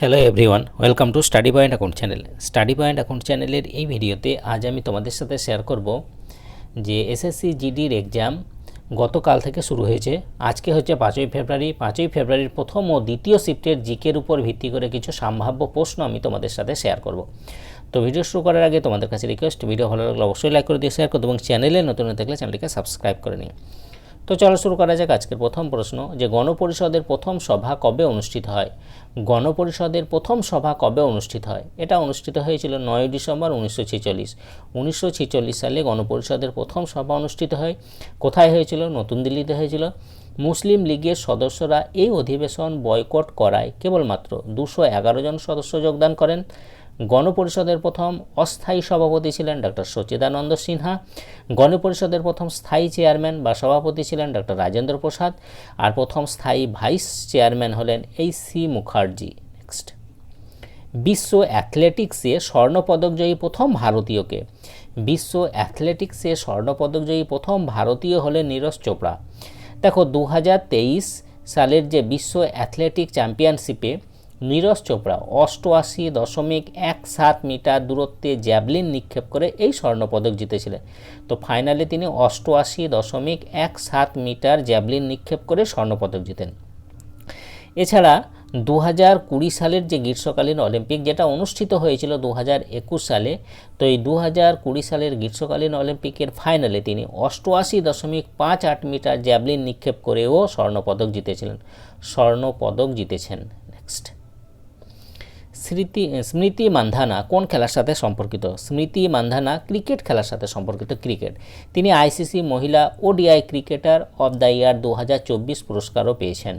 Hello everyone welcome to study point account channel study point account চ্যানেলের এই ভিডিওতে আজ আমি তোমাদের সাথে শেয়ার করব যে এসএসসি জিডির এক্সাম গতকাল থেকে শুরু হয়েছে। আজকে হচ্ছে পাঁচই ফেব্রুয়ারি। পাঁচই ফেব্রুয়ারির প্রথম ও দ্বিতীয় শিফটের জিকের উপর ভিত্তি করে কিছু সম্ভাব্য প্রশ্ন আমি তোমাদের সাথে শেয়ার করব। তো ভিডিও শুরু করার আগে তোমাদের কাছে রিকোয়েস্ট ভিডিও ভালো লাগলে অবশ্যই লাইক করে দিয়ে শেয়ার করো এবং চ্যানেলে নতুন থাকলে চ্যানেলটিকে সাবস্ক্রাইব করে নিই তো চলো শুরু করা যাক আজকের প্রথম প্রশ্ন যে গণপরিষদের প্রথম সভা কবে অনুষ্ঠিত হয়? গণপরিষদের প্রথম সভা কবে অনুষ্ঠিত হয়? এটা অনুষ্ঠিত হয়েছিল নয় ডিসেম্বর উনিশশো ছেচল্লিশ। উনিশশো ছেচল্লিশ সালে গণপরিষদের প্রথম সভা অনুষ্ঠিত হয়। কোথায় হয়েছিল? নতুন দিল্লিতে হয়েছিল। মুসলিম লীগের সদস্যরা এই অধিবেশন বয়কট করায় কেবলমাত্র দুশো এগারো জন সদস্য যোগদান করেন। গণপরিষদের প্রথম অস্থায়ী সভাপতি ছিলেন ডক্টর সচিদানন্দ সিনহা, গণপরিষদের প্রথম স্থায়ী চেয়ারম্যান বা সভাপতি ছিলেন ডক্টর রাজেন্দ্র প্রসাদ, আর প্রথম স্থায়ী ভাইস চেয়ারম্যান হলেন এই সি মুখার্জি। নেক্সট বিশ্ব অ্যাথলেটিক্সে স্বর্ণপদকজয়ী প্রথম ভারতীয়কে। বিশ্ব অ্যাথলেটিক্সে স্বর্ণপদকজয়ী প্রথম ভারতীয় হলেন নীরজ চোপড়া। দেখো দু হাজার তেইশ সালের যে বিশ্ব অ্যাথলেটিক চ্যাম্পিয়নশিপে নীরজ চোপড়া অষ্টআশি দশমিক এক সাত মিটার দূরত্বে জ্যাভলিন নিক্ষেপ করে এই স্বর্ণপদক জিতেছিলেন। তো ফাইনালে তিনি অষ্টআশি দশমিক এক সাত মিটার জ্যাভলিন নিক্ষেপ করে স্বর্ণপদক জিতেন। এছাড়া দু হাজার কুড়ি সালের যে গ্রীষ্মকালীন অলিম্পিক যেটা অনুষ্ঠিত হয়েছিল দু হাজার একুশ সালে, তো এই দু হাজার কুড়ি সালের গ্রীষ্মকালীন অলিম্পিকের ফাইনালে তিনি অষ্টআশি দশমিক পাঁচ আট মিটার জ্যাভলিন নিক্ষেপ করেও স্বর্ণপদক জিতেছিলেন। স্বর্ণপদক জিতেছেন। নেক্সট। স্মৃতি স্মৃতি মান্ধানা কোন খেলার সাথে সম্পর্কিত? স্মৃতি মান্ধানা ক্রিকেট খেলার সাথে সম্পর্কিত ক্রিকেট। তিনি আইসিসি মহিলা ODI cricketer of the year দু হাজার চব্বিশ পুরস্কারও পেয়েছেন।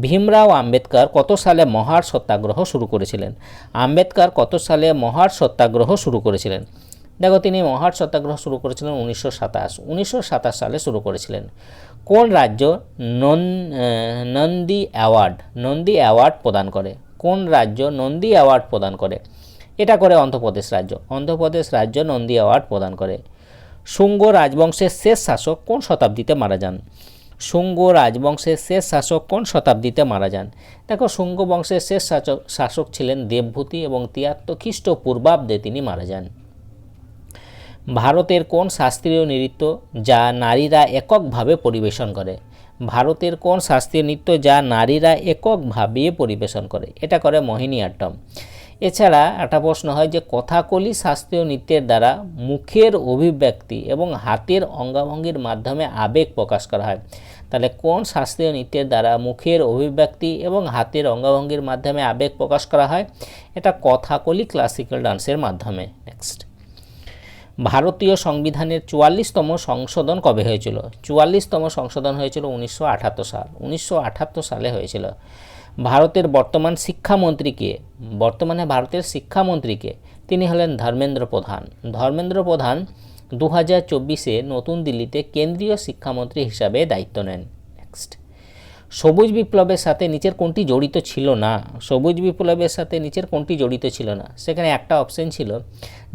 ভীমরাও আম্বেদকর কত সালে মহার সত্যাগ্রহ শুরু করেছিলেন? আম্বেদকর কত সালে মহার সত্যাগ্রহ শুরু করেছিলেন? দেখো, তিনি মহার সত্যাগ্রহ শুরু করেছিলেন উনিশশো সাতাশ। উনিশশো সাতাশ সালে শুরু করেছিলেন। কোন রাজ্য নন নন্দী অ্যাওয়ার্ড? নন্দী অ্যাওয়ার্ড প্রদান করে। কোন রাজ্য নন্দী অ্যাওয়ার্ড প্রদান করে? এটা করে অন্ধ্রপ্রদেশ রাজ্য। অন্ধ্রপ্রদেশ রাজ্য নন্দী অ্যাওয়ার্ড প্রদান করে। শুঙ্গ রাজবংশের শেষ শাসক কোন শতাব্দীতে মারা যান? শুঙ্গ রাজবংশের শেষ শাসক কোন শতাব্দীতে মারা যান? দেখো, শুঙ্গ বংশের শেষ শাসক শাসক ছিলেন দেবভূতি এবং তিয়াত্তর খ্রিস্ট পূর্বাব্দে তিনি মারা যান। ভারতের কোন শাস্ত্রীয় নৃত্য যা নারীরা এককভাবে পরিবেশন করে? ভারতের কোন শাস্ত্রীয় নৃত্য যা নারীরা এককভাবে পরিবেশন করে? এটা করে মোহিনীআট্টম এছাড়া একটা প্রশ্ন হয় যে কথাকলি শাস্ত্রীয় নৃত্যের দ্বারা মুখের অভিব্যক্তি এবং হাতের অঙ্গাভঙ্গির মাধ্যমে আবেগ প্রকাশ করা হয়। তাহলে কোন শাস্ত্রীয় নৃত্যের দ্বারা মুখের অভিব্যক্তি এবং হাতের অঙ্গাভঙ্গির মাধ্যমে আবেগ প্রকাশ করা হয়? এটা কথাকলি ক্লাসিক্যাল ডান্সের মাধ্যমে। নেক্সট ভারতীয় সংবিধানের চুয়াল্লিশতম সংশোধন কবে হয়েছিল? চুয়াল্লিশতম সংশোধন হয়েছিল উনিশশো আটাত্তর সাল। উনিশশো আটাত্তর সালে হয়েছিল। ভারতের বর্তমান শিক্ষামন্ত্রীকে বর্তমানে ভারতের শিক্ষামন্ত্রীকে তিনি হলেন ধর্মেন্দ্র প্রধান। ধর্মেন্দ্র প্রধান দু হাজার চব্বিশে নতুন দিল্লিতে কেন্দ্রীয় শিক্ষামন্ত্রী হিসাবে দায়িত্ব নেন। নেক্সট। সবুজ বিপ্লবের সাথে নিচের কোনটি জড়িত ছিল না? সবুজ বিপ্লবের সাথে নিচের কোনটি জড়িত ছিল না? সেখানে একটা অপশন ছিল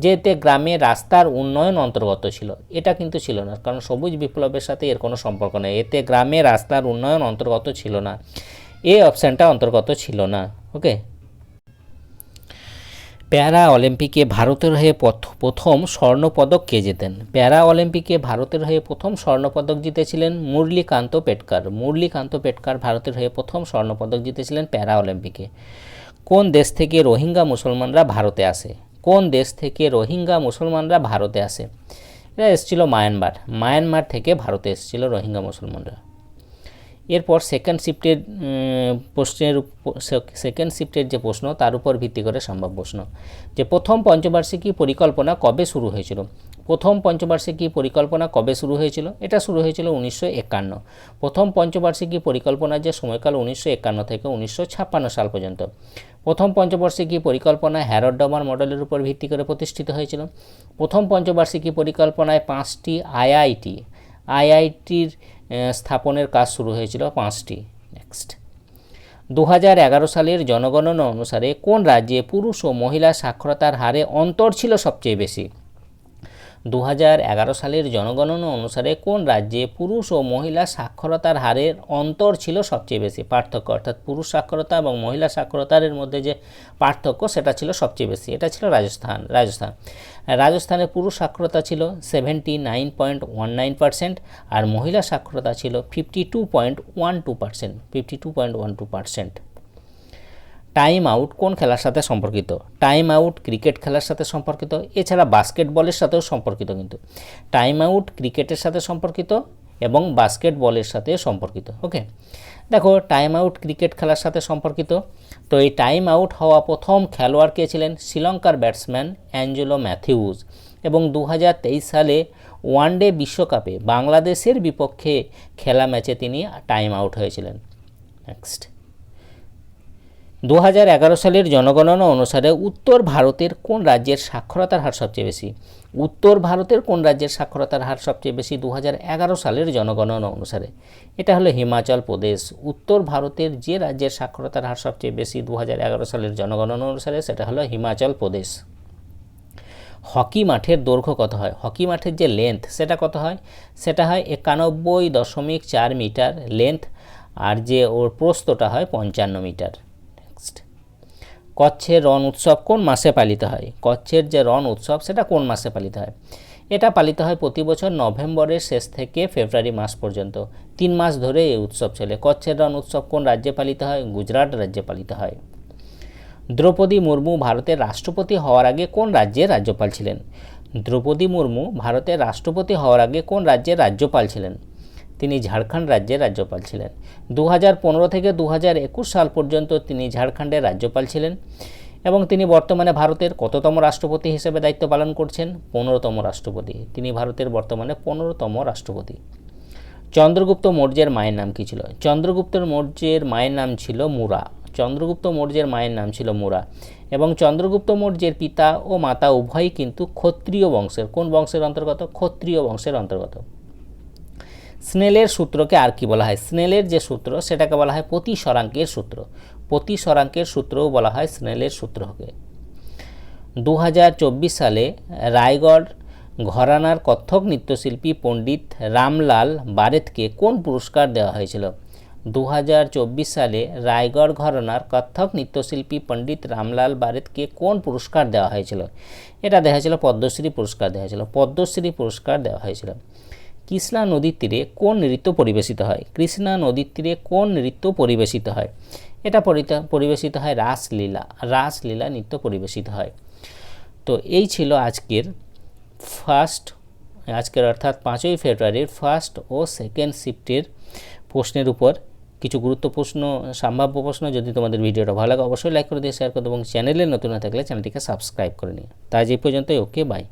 যে এতে গ্রামে রাস্তার উন্নয়ন অন্তর্গত ছিল। এটা কিন্তু ছিল না, কারণ সবুজ বিপ্লবের সাথে এর কোনো সম্পর্ক নেই। এতে গ্রামে রাস্তার উন্নয়ন অন্তর্গত ছিল না। এই অপশানটা অন্তর্গত ছিল না ওকে প্যারা অলিম্পিকে ভারতের হয়ে প্রথম স্বর্ণপদক কে জেতেন? প্যারা অলিম্পিকে ভারতের হয়ে প্রথম স্বর্ণপদক জিতেছিলেন মুরলীকান্ত পেটকার। মুরলীকান্ত পেটকার ভারতের হয়ে প্রথম স্বর্ণপদক জিতেছিলেন প্যারা অলিম্পিকে কোন দেশ থেকে রোহিঙ্গা মুসলমানরা ভারতে আসে? কোন দেশ থেকে রোহিঙ্গা মুসলমানরা ভারতে আসে? এরা এসেছিল মায়ানমার। মায়ানমার থেকে ভারতে এসেছিল রোহিঙ্গা মুসলমানরা। এরপর সেকেন্ড শিফটের প্রশ্নের সেকেন্ড শিফটের যে প্রশ্ন, তার উপর ভিত্তি করে সম্ভব প্রশ্ন। যে প্রথম পঞ্চবার্ষিকী পরিকল্পনা কবে শুরু হয়েছিল? প্রথম পঞ্চবার্ষিকী পরিকল্পনা কবে শুরু হয়েছিল? এটা শুরু হয়েছিল উনিশশো একান্ন। প্রথম পঞ্চবার্ষিকী পরিকল্পনার যে সময়কাল উনিশশো একান্ন থেকে উনিশশো ছাপ্পান্ন সাল পর্যন্ত। প্রথম পঞ্চবার্ষিকী পরিকল্পনা হ্যারডমার মডেলের উপর ভিত্তি করে প্রতিষ্ঠিত হয়েছিল। প্রথম পঞ্চবার্ষিকী পরিকল্পনায় পাঁচটি আইআইটি। আইআইটির স্থাপনের কাজ শুরু হয়েছিল পাঁচটি। নেক্সট দু হাজার এগারো সালের জনগণনা অনুসারে কোন রাজ্যে পুরুষ ও মহিলা সাক্ষরতার হারে অন্তর ছিল সবচেয়ে বেশি? দু হাজার এগারো সালের জনগণনা অনুসারে কোন রাজ্যে পুরুষ ও মহিলা সাক্ষরতার হারের অন্তর ছিল সবচেয়ে বেশি? পার্থক্য, অর্থাৎ পুরুষ সাক্ষরতা এবং মহিলা সাক্ষরতার মধ্যে যে পার্থক্য, সেটা ছিল সবচেয়ে বেশি। এটা ছিল রাজস্থান রাজস্থান। রাজস্থানের পুরুষ সাক্ষরতা ছিল seventy nine point one nine percent আর মহিলা সাক্ষরতা ছিল fifty two point one two percent fifty two point one two percent time out কোন খেলার সাথে সম্পর্কিত? টাইম আউট ক্রিকেট খেলার সাথে সম্পর্কিত, এছাড়া বাস্কেটবলের সাথেও সম্পর্কিত কিন্তু। টাইম আউট ক্রিকেটের সাথে সম্পর্কিত এবং বাস্কেটবলের সাথে সম্পর্কিত ওকে দেখো টাইম আউট ক্রিকেট খেলার সাথে সম্পর্কিত তো এই টাইম আউট হওয়া প্রথম খেলোয়াড় কে ছিলেন শ্রীলঙ্কার ব্যাটসম্যান অ্যাঞ্জেলো ম্যাথিউজ এবং দু হাজার তেইশ সালে ওয়ানডে বিশ্বকাপে বাংলাদেশের বিপক্ষে খেলা ম্যাচে তিনি টাইম আউট হয়েছিলেন। নেক্সট। দু হাজার এগারো সালের জনগণনা অনুসারে উত্তর ভারতের কোন রাজ্যের সাক্ষরতার হার সবচেয়ে বেশি? উত্তর ভারতের কোন রাজ্যের সাক্ষরতার হার সবচেয়ে বেশি দু হাজার এগারো সালের জনগণনা অনুসারে? এটা হলো হিমাচল প্রদেশ। উত্তর ভারতের যে রাজ্যের সাক্ষরতার হার সবচেয়ে বেশি দু হাজার এগারো সালের জনগণনা অনুসারে, সেটা হলো হিমাচল প্রদেশ। হকি মাঠের দৈর্ঘ্য কত হয়? হকি মাঠের যে লেন্থ সেটা কত হয়? সেটা হয় একানব্বই দশমিক চার মিটার লেন্থ আর যে ওর প্রস্তটা হয় পঞ্চান্ন মিটার। কচ্ছের রণ উৎসব কোন মাসে পালিত হয়? কচ্ছের যে রণ উৎসব, সেটা কোন মাসে পালিত হয়? এটা পালিত হয় প্রতি বছর নভেম্বরের শেষ থেকে ফেব্রুয়ারি মাস পর্যন্ত। তিন মাস ধরে এই উৎসব চলে। কচ্ছের রণ উৎসব কোন রাজ্যে পালিত হয়? গুজরাট রাজ্যে পালিত হয়। দ্রৌপদী মুর্মু ভারতের রাষ্ট্রপতি হওয়ার আগে কোন রাজ্যের রাজ্যপাল ছিলেন? দ্রৌপদী মুর্মু ভারতের রাষ্ট্রপতি হওয়ার আগে কোন রাজ্যের রাজ্যপাল ছিলেন? তিনি ঝাড়খণ্ড রাজ্যের রাজ্যপাল ছিলেন। দু হাজার পনেরো থেকে দু হাজার একুশ সাল পর্যন্ত তিনি ঝাড়খণ্ডের রাজ্যপাল ছিলেন এবং তিনি বর্তমানে ভারতের কততম রাষ্ট্রপতি হিসেবে দায়িত্ব পালন করছেন? পনেরোতম রাষ্ট্রপতি। তিনি ভারতের বর্তমানে পনেরোতম রাষ্ট্রপতি। চন্দ্রগুপ্ত মৌর্যের মায়ের নাম কী ছিল? চন্দ্রগুপ্ত মৌর্যের মায়ের নাম ছিল মুরা। চন্দ্রগুপ্ত মৌর্যের মায়ের নাম ছিল মুরা। এবং চন্দ্রগুপ্ত মৌর্যের পিতা ও মাতা উভয়ই কিন্তু ক্ষত্রিয় বংশের। কোন বংশের অন্তর্গত? ক্ষত্রিয় বংশের অন্তর্গত। স্নেলের সূত্রকে আর কি বলা হয়? স্নেলের যে সূত্র, সেটাকে বলা হয় প্রতি সরাঙ্কের সূত্র। প্রতি সরাঙ্কের সূত্রও বলা হয় স্নেলের সূত্রকে। দু হাজার চব্বিশ সালে রায়গড় ঘরানার কত্থক নৃত্যশিল্পী পণ্ডিত রামলাল বারেতকে কোন পুরস্কার দেওয়া হয়েছিল? দু হাজার চব্বিশ সালে রায়গড় ঘরানার কত্থক নৃত্যশিল্পী পণ্ডিত রামলাল বারেতকে কোন পুরস্কার দেওয়া হয়েছিল? এটা দেওয়া হয়েছিল পদ্মশ্রী পুরস্কার দেওয়া হয়েছিল। পদ্মশ্রী পুরস্কার দেওয়া হয়েছিল। কৃষ্ণা নদীর তীরে কোন নৃত্য পরিবেশিত হয়? কৃষ্ণা নদীর তীরে কোন নৃত্য পরিবেশিত হয়? এটা পরিবেশিত হয় রাসলীলা রাসলীলা নৃত্য পরিবেশিত হয়। তো এই ছিল আজকের ফার্স্ট আজকের অর্থাৎ পাঁচই ফেব্রুয়ারির ফার্স্ট ও সেকেন্ড শিফটের প্রশ্নের উপর কিছু গুরুত্বপূর্ণ, সম্ভাব্য প্রশ্ন। যদি তোমাদের ভিডিওটা ভালো লাগে, অবশ্যই লাইক করে দিয়ে শেয়ার করে এবং চ্যানেলে নতুন না থাকলে চ্যানেলটিকে সাবস্ক্রাইব করে নিও। তাই এই পর্যন্তই ওকে বাই